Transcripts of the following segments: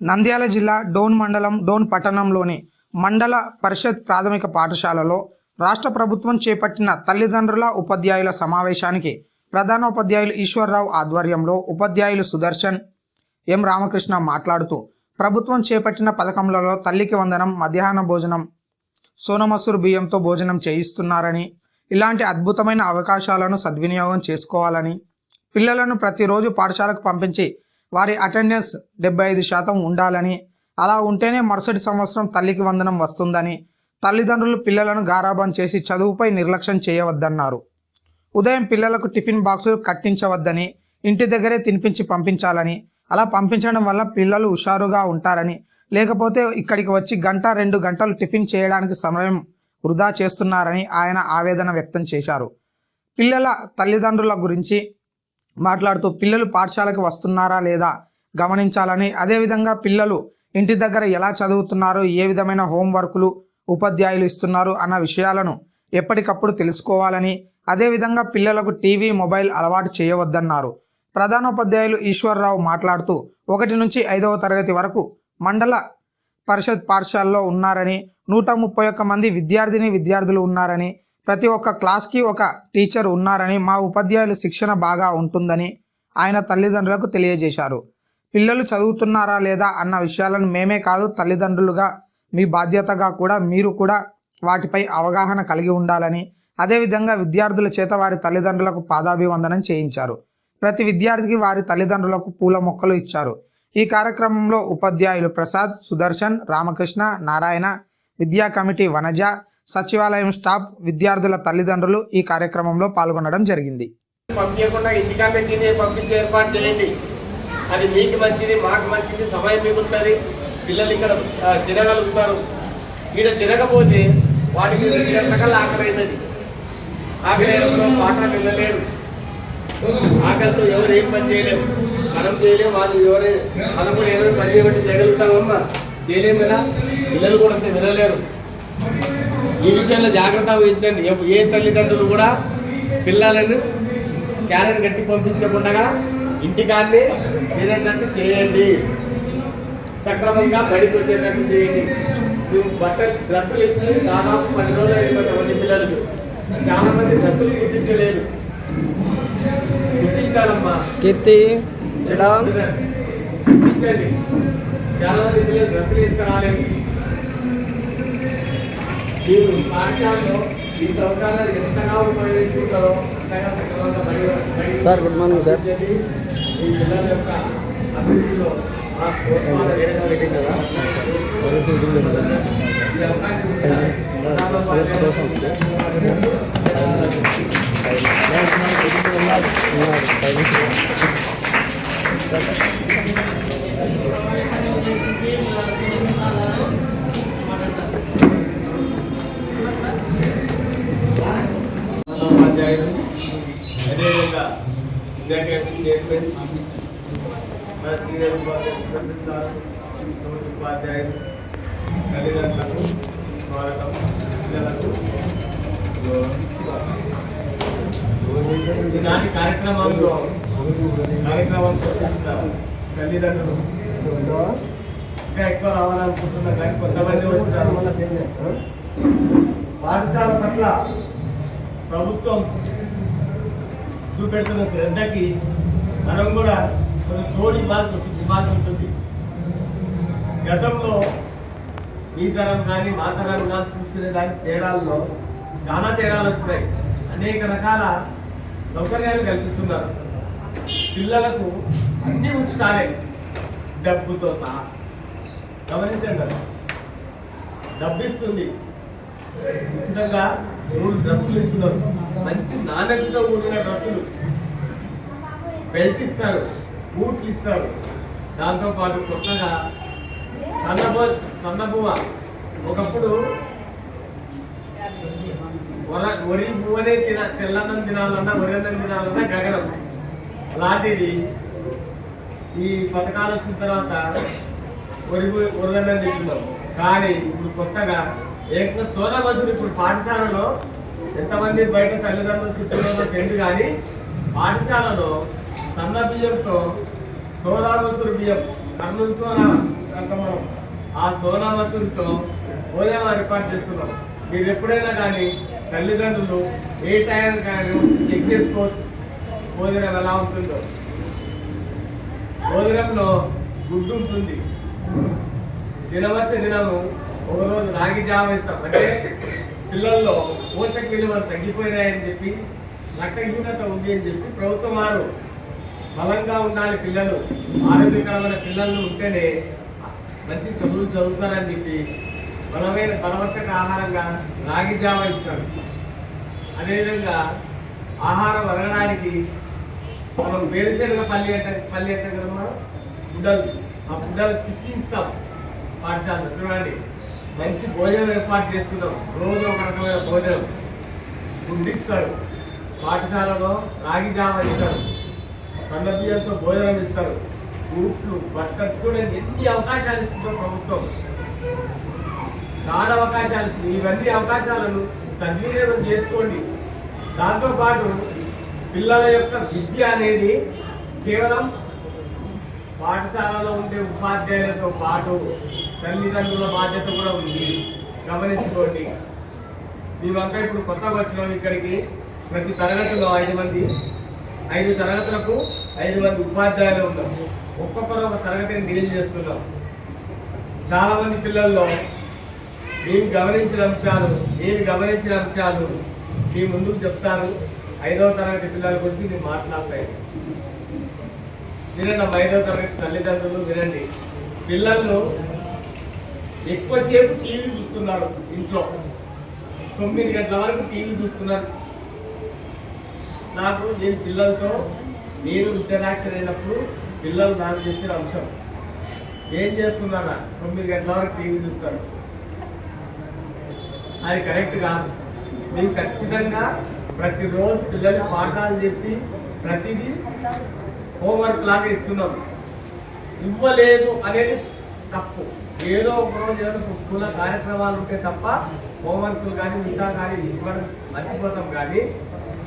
నంద్యాల జిల్లా డోన్ మండలం డోన్ పట్టణంలోని మండల పరిషత్ ప్రాథమిక పాఠశాలలో రాష్ట్ర ప్రభుత్వం చేపట్టిన తల్లిదండ్రుల ఉపాధ్యాయుల సమావేశానికి ప్రధానోపాధ్యాయులు ఈశ్వరరావు ఆధ్వర్యంలో ఉపాధ్యాయులు సుదర్శన్ ఎం రామకృష్ణ మాట్లాడుతూ ప్రభుత్వం చేపట్టిన పథకంలలో తల్లికి వందనం మధ్యాహ్న భోజనం సోనమసూరు బియ్యంతో భోజనం చేయిస్తున్నారని ఇలాంటి అద్భుతమైన అవకాశాలను సద్వినియోగం చేసుకోవాలని పిల్లలను ప్రతిరోజు పాఠశాలకు పంపించి వారి అటెండెన్స్ డెబ్బై ఐదు శాతం ఉండాలని. అలా ఉంటేనే మరుసటి సంవత్సరం తల్లికి వందనం వస్తుందని తల్లిదండ్రులు పిల్లలను గారాబం చేసి చదువుపై నిర్లక్ష్యం చేయవద్దన్నారు. ఉదయం పిల్లలకు టిఫిన్ బాక్సులు కట్టించవద్దని ఇంటి దగ్గరే తినిపించి పంపించాలని. అలా పంపించడం వల్ల పిల్లలు హుషారుగా ఉంటారని లేకపోతే ఇక్కడికి వచ్చి గంట రెండు గంటలు టిఫిన్ చేయడానికి సమయం వృధా చేస్తున్నారని ఆయన ఆవేదన వ్యక్తం చేశారు. పిల్లల తల్లిదండ్రుల గురించి మాట్లాడుతూ పిల్లలు పాఠశాలకు వస్తున్నారా లేదా గమనించాలని. అదేవిధంగా పిల్లలు ఇంటి దగ్గర ఎలా చదువుతున్నారు ఏ విధమైన హోంవర్కులు ఉపాధ్యాయులు ఇస్తున్నారు అన్న విషయాలను ఎప్పటికప్పుడు తెలుసుకోవాలని. అదేవిధంగా పిల్లలకు టీవీ మొబైల్ అలవాటు చేయవద్దన్నారు. ప్రధానోపాధ్యాయులు ఈశ్వరరావు మాట్లాడుతూ ఒకటి నుంచి ఐదవ తరగతి వరకు మండల పరిషత్ పాఠశాలలో ఉన్నారని నూట ముప్పై ఒక్క మంది విద్యార్థిని విద్యార్థులు ఉన్నారని ప్రతి ఒక్క క్లాస్కి ఒక టీచర్ ఉన్నారని మా ఉపాధ్యాయులు శిక్షణ బాగా ఉంటుందని ఆయన తల్లిదండ్రులకు తెలియజేశారు. పిల్లలు చదువుతున్నారా లేదా అన్న విషయాలను మేమే కాదు తల్లిదండ్రులుగా మీ బాధ్యతగా కూడా మీరు కూడా వాటిపై అవగాహన కలిగి ఉండాలని అదేవిధంగా విద్యార్థుల చేత వారి తల్లిదండ్రులకు పాదాభివందనం చేయించారు. ప్రతి విద్యార్థికి వారి తల్లిదండ్రులకు పూల మొక్కలు ఇచ్చారు. ఈ కార్యక్రమంలో ఉపాధ్యాయులు ప్రసాద్ సుదర్శన్ రామకృష్ణ నారాయణ విద్యా కమిటీ వనజ సచివాలయం స్టాఫ్ విద్యార్థుల తల్లిదండ్రులు ఈ కార్యక్రమంలో పాల్గొనడం జరిగింది. పంపించకుండా ఇంటికాన్నే తినే పంపించే ఏర్పాటు చేయండి. అది మీకు మంచిది మాకు మంచిది సమయం మిగులుతుంది. పిల్లలు ఇక్కడ తిరగలుగుతారు. ఇక్కడ తిరగపోతే వాటి ఎంతకల్లా ఆకలి అవుతుంది ఆకలి అయినప్పుడు పాట వెళ్ళలేడు ఆకలితో ఎవరు ఏం పని చేయలేము మనం చేయలేము వాళ్ళు ఎవరే మనం కూడా ఎవరు పని చేయబట్టి చేయగలుగుతామమ్మా చేయలేము కదా? పిల్లలు కూడా అంతే వినలేరు. ఈ విషయంలో జాగ్రత్త వహించండి. ఏ తల్లిదండ్రులు కూడా పిల్లలను క్యారెట్ గట్టి పంపించకుండా ఇంటికాన్నే తినేటట్టు చేయండి. సక్రమంగా బడికి వచ్చేటట్టు చేయండి. మేము బట్టలు డ్రెస్సులు ఇచ్చి దాదాపు పది రోజులు అయిపోతాం మంది పిల్లలకు. చాలా మంది డ్రెస్సులు కుట్టించలేదు. కుట్టించాలమ్మా. కీర్తి కుట్టించండి. చాలా మంది పిల్లలు డ్రెస్సులు తీసుకురాలేదు. మీరు పాఠశాలలో ఈ సౌకర్యాలు ఎంతగా ఉపయోగించుకుంటారో అంతగా సక్రమంగా బడి బడి సార్, గుడ్ మార్నింగ్ సార్. పంపించండి. ఈ పిల్లల యొక్క అభివృద్ధిలో మా కదా ఈ అవకాశం. ఉపాధ్యాయులు అదేవిధంగా ఇందాక చైర్మన్ మన సీనియర్ ఉపాధ్యాయులు తల్లిదండ్రులకు స్వాగతం పిల్లలకు ఈనాటి కార్యక్రమంలో కార్యక్రమం పోషిస్తున్న తల్లిదండ్రులు ఇంకా ఎక్కువ రావాలనుకుంటున్నారు కానీ కొంతమంది వచ్చినారు పాఠశాల పట్ల ప్రభుత్వం చూపెడుతున్న శ్రద్ధకి మనం కూడా కొంచెం తోడి ఇవ్వాల్సి ఇవ్వాల్సి ఉంటుంది. గతంలో ఈ తరం కానీ మా తరం కానీ చూసుకునే దాని తేడాల్లో చాలా తేడాలు వచ్చినాయి. అనేక రకాల సౌకర్యాలు కల్పిస్తున్నారు. పిల్లలకు అన్ని ఉచితాలే డబ్బుతో సహా. గమనించండి డబ్బిస్తుంది. డబ్బు ఇస్తుంది ఉచితంగా మూడు డ్రెస్సులు ఇస్తున్నారు. మంచి నాణ్యతతో కూడిన డ్రెస్సులు. బెల్ట్ ఇస్తారు బూట్లు ఇస్తారు దాంతో పాటు కొత్తగా సన్నబో సన్నబువ ఒకప్పుడు వర వరి పువ్వనే తిన తెల్లన్నం తినాలన్నా వరి అన్నం తినాలన్నా గగనం. అలాంటిది ఈ పథకాలు వచ్చిన తర్వాత వరి పు- వరి అన్నం తింటున్నాం. కానీ ఇప్పుడు కొత్తగా ఏక సోనా ఇప్పుడు పాఠశాలలో ఎంతమంది బయట తల్లిదండ్రులు చుట్టూ తెలియదు కానీ పాఠశాలలో సన్న బియ్యంతో సోనా బియ్యం కర్నూలు సోనా మనం ఆ సోనా మసూరితో భోజనం ఏర్పాటు చేస్తున్నాం. మీరు ఎప్పుడైనా కానీ తల్లిదండ్రులు ఏ టైం కానీ చెక్ చేసుకోవచ్చు భోజనం ఎలా ఉంటుందో. భోజనంలో గుడ్డు ఉంటుంది. దినవస్తే దినము ఒకరోజు రాగి జావ ఇస్తాం అంటే పిల్లల్లో పోషక విలువలు తగ్గిపోయినాయని చెప్పి రక్తహీనత ఉంది అని చెప్పి ప్రభుత్వం వారు బలంగా ఉండాలి పిల్లలు. ఆరోగ్యకరమైన పిల్లలు ఉంటేనే మంచి చదువులు చదువుతారని చెప్పి బలమైన బలవర్తక ఆహారంగా రాగి జావ ఇస్తారు అదేవిధంగా ఆహారం అరగడానికి మనం వేరుశనగ పల్లి అంట పల్లి అంటే కదా మనం? గుడ్డలు. ఆ గుడ్డలు చిక్కి ఇస్తాం పాఠశాలలో. చూడండి. మంచి భోజనం ఏర్పాటు చేస్తున్నాం. రోజు ఒక రకమైన భోజనం. గుండిస్తారు. పాఠశాలలో రాగి జామ ఇస్తారు. సన్న భోజనం ఇస్తారు. గ్రూప్లు బట్టలు చూడండి ఎన్ని అవకాశాలు ఇస్తుందో ప్రభుత్వం. చాలా అవకాశాలు ఇవన్నీ అవకాశాలను సద్వినియోగం చేసుకోండి. దాంతోపాటు పిల్లల యొక్క విద్య అనేది కేవలం పాఠశాలలో ఉండే ఉపాధ్యాయులతో పాటు తల్లిదండ్రుల బాధ్యత కూడా ఉంది. గమనించుకోండి. మేమంతా ఇప్పుడు కొత్త వచ్చినాం ఇక్కడికి ప్రతి తరగతిలో ఐదు మంది ఐదు తరగతులకు ఐదు మంది ఉపాధ్యాయులు ఉన్నాం. ఒక్కొక్కరు ఒక తరగతిని డీల్ చేస్తున్నాం. చాలామంది పిల్లల్లో నేను గమనించిన అంశాలు నేను గమనించిన అంశాలు మీ ముందుకు చెప్తాను ఐదవ తరగతి పిల్లల గురించి నేను మాట్లాడతాయి వినండి అమ్మా, ఐదవ తరగతి తల్లిదండ్రులు వినండి. పిల్లలు ఎక్కువసేపు టీవీ చూస్తున్నారు ఇంట్లో. తొమ్మిది గంటల వరకు టీవీ చూస్తున్నారు. నాకు నేను పిల్లలతో నేను ఇంటరాక్షన్ అయినప్పుడు పిల్లలు నాకు చెప్పిన అంశం ఏం చేస్తున్నారా తొమ్మిది గంటల వరకు టీవీ చూస్తారు. అది కరెక్ట్ కాదు. మేము ఖచ్చితంగా ప్రతిరోజు పిల్లలకి పాఠాలు చెప్పి ప్రతిదీ హోంవర్క్ లాగా ఇస్తున్నాం ఇవ్వలేదు అనేది తప్పు. ఏదో ఒక రోజు ఏదో కుల కార్యక్రమాలు ఉంటే తప్ప హోంవర్క్లు కానీ ఇంకా కానీ ఇవ్వడం మర్చిపోతాం కానీ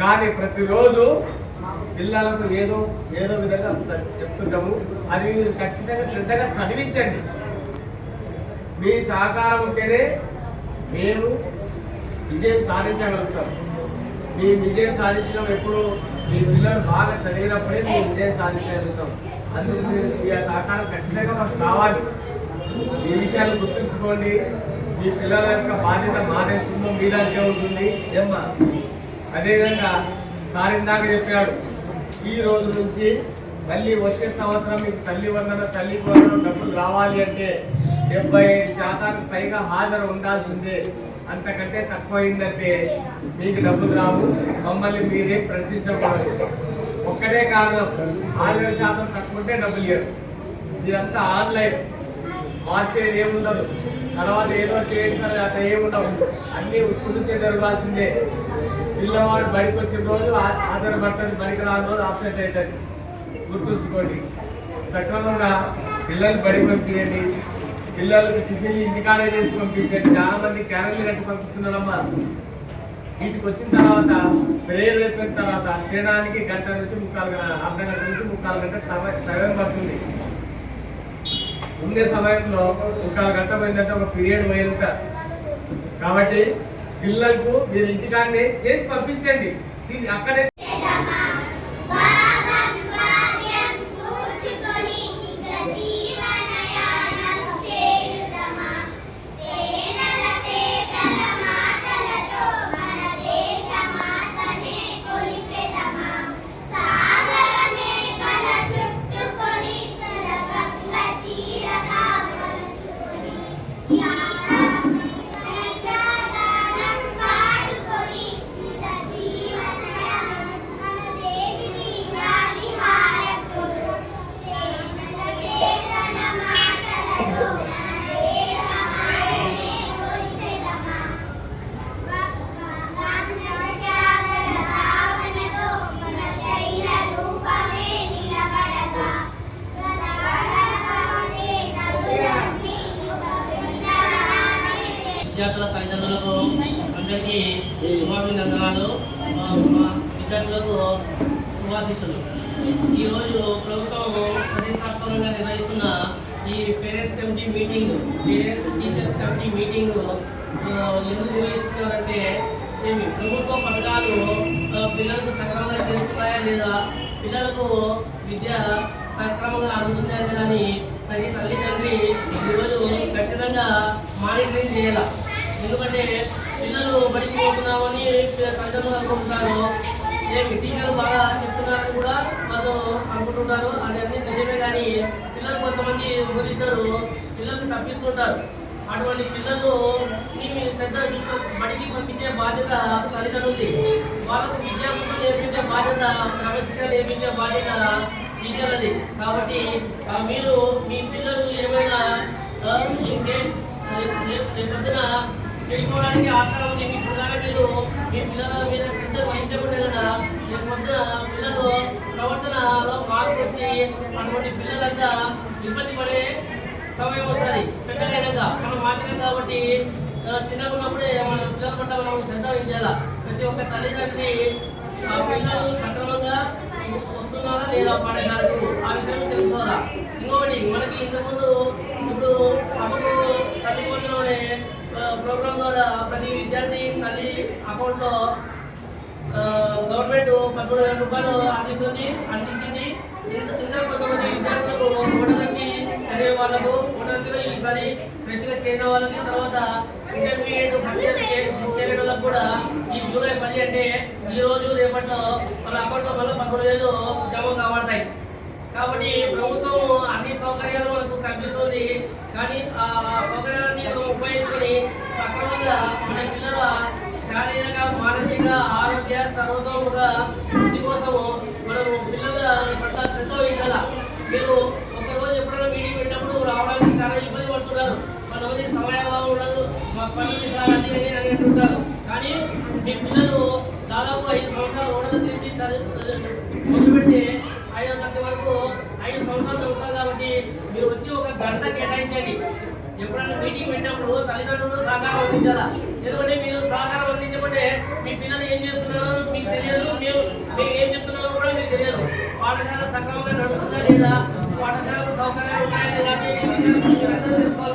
కానీ ప్రతిరోజు పిల్లలకు ఏదో ఏదో విధంగా చెప్తుంటాము. అది మీరు ఖచ్చితంగా శ్రద్ధగా చదివించండి. మీ సహకారం ఉంటేనే మేము విజయం సాధించగలుగుతాం. మీ విజయం సాధించడం ఎప్పుడు మీ పిల్లలు బాగా చదివినప్పుడే మీ విజయం సాధించగలుగుతాం. అందుకు మీరు మీ సహకారం ఖచ్చితంగా మాకు కావాలి. ఈ విషయాలు గుర్తుంచుకోండి. మీ పిల్లల యొక్క బాధ్యత మానేస్తుందో మీ దానికే ఉంటుంది. ఏమ్మా? అదేవిధంగా సారిందాక చెప్పాడు ఈ రోజు నుంచి మళ్ళీ వచ్చే సంవత్సరం మీకు తల్లి వందన తల్లి కోసం డబ్బులు రావాలి అంటే డెబ్బై ఐదు శాతానికి పైగా హాజరు ఉండాల్సిందే. అంతకంటే తక్కువ అయిందంటే మీకు డబ్బులు రావు. మమ్మల్ని మీరే ప్రశ్నించకూడదు. ఒక్కటే కారణం హాజరు శాతం తక్కువ ఉంటే డబ్బులు ఇవ్వరు ఇదంతా ఆన్లైన్. మార్చేది ఏముండదు తర్వాత ఏదో చేసినారు అట్లా ఏముండవు. అన్నీ ఇప్పుడు నుంచే జరగాల్సిందే. పిల్లవాడు బడికి వచ్చిన రోజు ఆ- ఆధారపడుతుంది బడికి రాని రోజు ఆబ్సెంట్ అవుతుంది గుర్తుంచుకోండి. సక్రమంగా పిల్లలు బడి పంపించండి పిల్లలకు టిఫిన్లు ఇంటికాడే చేసి పంపించండి చాలా మంది క్యారెట్లు కట్టి పంపిస్తున్నారమ్మా. ఇంటికి వచ్చిన తర్వాత ప్రేయర్ అయిపోయిన తర్వాత తినడానికి గంట నుంచి ముక్కాలు అర్ధ గంట నుంచి ముక్కాలు గంట సమయం సమయం పడుతుంది. ఉండే సమయంలో ఒక గంట పోయిందంటే ఒక పీరియడ్ పోయినంత. కాబట్టి పిల్లలకు మీరు ఇంటికాన్ని చేసి పంపించండి. దీన్ని అక్కడే విద్యార్థుల తల్లిదండ్రులకు అందరికీ శుభాభినందనాలు. విద్యార్థులకు శుభాశీస్సులు. ఈరోజు ప్రభుత్వం ప్రతిష్టాత్మకంగా నిర్వహిస్తున్న ఈ parents committee meeting parents teachers committee meeting ఎందుకు నిర్వహిస్తున్నారంటే ఏమి ప్రభుత్వ పథకాలు పిల్లలకు సక్రమంగా చేస్తున్నాయా లేదా పిల్లలకు విద్య సక్రమంగా అందుతుందా లేదా అని ప్రతి తల్లిదండ్రి ఈరోజు ఖచ్చితంగా మానిటరింగ్ చేయాలి? ఎందుకంటే పిల్లలు బడికి పోతున్నామని తల్లిదండ్రులు అనుకుంటున్నారు. ఏమి టీచర్లు బాగా చెప్తున్నారని కూడా వాళ్ళు అనుకుంటుంటారు. అదన్నీ నిజమే కానీ పిల్లలు కొంతమంది ఒకరిద్దరు పిల్లల్ని తప్పిస్తుంటారు. అటువంటి పిల్లలు పెద్ద శ్రద్ధ బడికి పంపించే బాధ్యత తల్లిదండ్రులది. వాళ్ళకు విద్యాబుద్ధులు నేర్పించే బాధ్యత క్రమశిక్షణ నేర్పించే బాధ్యత టీచర్లది. కాబట్టి మీరు మీ పిల్లలు ఏమైనా ఇన్ కేస్ రేపొద్దున చెడిపోవడానికి ఆస్కారం ఉంది. మీ పిల్లల మీరు మీ పిల్లల మీద శ్రద్ధ వహించకుండా కదా రేపొద్దున పిల్లలు ప్రవర్తనలో మార్పు వచ్చి అటువంటి పిల్లలంతా ఇబ్బంది పడే సమయం వస్తుంది. పెద్దలైనాక మనం మాట్లాడాం కాబట్టి చిన్నగా ఉన్నప్పుడే మన పిల్లల పట్ల మనం శ్రద్ధ వహించాలా? ప్రతి ఒక్క తల్లిదండ్రి ఆ పిల్లలు సక్రమంగా వస్తున్నారా లేదా పాఠశాలకు? ఆ విషయం తెలుసుకోవాలా? ఇంకొకటి మనకి ఇంతకుముందు ఇప్పుడు అమ్మకు తల్లి వందనం ప్రోగ్రామ్ ద్వారా ప్రతి విద్యార్థి తల్లి అకౌంట్లో గవర్నమెంట్ పదమూడు వేల రూపాయలు అందిస్తుంది అందించింది. ఇంకా కొంతమంది విద్యార్థులకు ఓటర్లకి చదివే వాళ్ళకు ఓటర్లో ఈసారి ఫ్రెష్గా చేరిన వాళ్ళకి తర్వాత ఇంటర్మీడియట్ ఫస్ట్ ఇయర్ కూడా ఈ జూలై పది అంటే ఈ రోజు రేపట్లో వాళ్ళ అకౌంట్లో మళ్ళీ పదమూడు వేలు జమ కాబడతాయి. కాబట్టి ప్రభుత్వం అన్ని సౌకర్యాలు మనకు కల్పిస్తుంది. కానీ ఆ సౌకర్యాలన్నీ మనం ఉపయోగించుకొని మన పిల్లల శారీరక మానసిక ఆరోగ్య సర్వతోముఖ వృద్ధి కోసము మనము పిల్లల పట్ల శ్రద్ధ వహించాల. మీరు ఒకరోజు ఎప్పుడైనా మీటింగ్ పెట్టినప్పుడు రావడానికి చాలా ఇబ్బంది పడుతున్నారు. కొంతమంది సమయాభావం ఉండదు మా పనులు అన్ని అని అంటుంటారు. కానీ మీ పిల్లలు దాదాపు ఐదు సంవత్సరాలు ఉండదు తిరిగి చదువు ఐదో తరగతి వరకు ఐదు సంవత్సరాలు చదువుతారు కాబట్టి మీరు వచ్చి ఒక గంట కేటాయించండి. ఎప్పుడైనా మీటింగ్ పెట్టినప్పుడు తల్లిదండ్రులు సహకారం అందించాలా? ఎందుకంటే మీరు సహకారం అందించబట్టే మీ పిల్లలు ఏం చేస్తున్నారో మీకు తెలియదు. మీరు మీరు ఏం చెప్తున్నారో కూడా మీకు తెలియదు. పాఠశాల సక్రమంగా నడుస్తుందా లేదా? పాఠశాలకు సౌకర్యాలు ఉన్నాయా లేదా? తెలుసుకోవాలి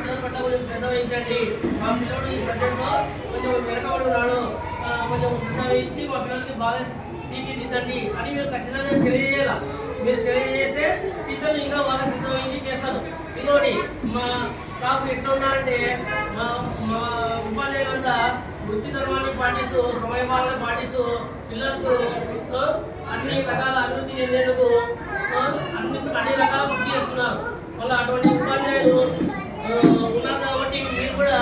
పిల్లల పట్ల కొంచెం శ్రద్ధ వహించండి. మా పిల్లడు ఈ సబ్జెక్ట్లో కొంచెం వెనకబడి ఉన్నాడు. కొంచెం శ్రద్ధ మా పిల్లలకి బాగా తీర్చిదిద్దండి అని మీరు ఖచ్చితంగా తెలియజేయాలి. మీరు తెలియజేస్తే టీచర్లు ఇంకా బాగా శ్రద్ధ వహించి చేస్తారు ఇంకోటి మా స్టాఫ్ ఎట్లా ఉన్నారంటే మా మా ఉపాధ్యాయులంతా వృత్తి ధర్మాన్ని పాటిస్తూ సమయపాలన పాటిస్తూ పిల్లలకు అన్ని రకాల అభివృద్ధి చెందేందుకు అన్ని అన్ని రకాల కృషి చేస్తున్నారు. మళ్ళీ అటువంటి ఉపాధ్యాయులు ఉన్నది కాబట్టి మీరు కూడా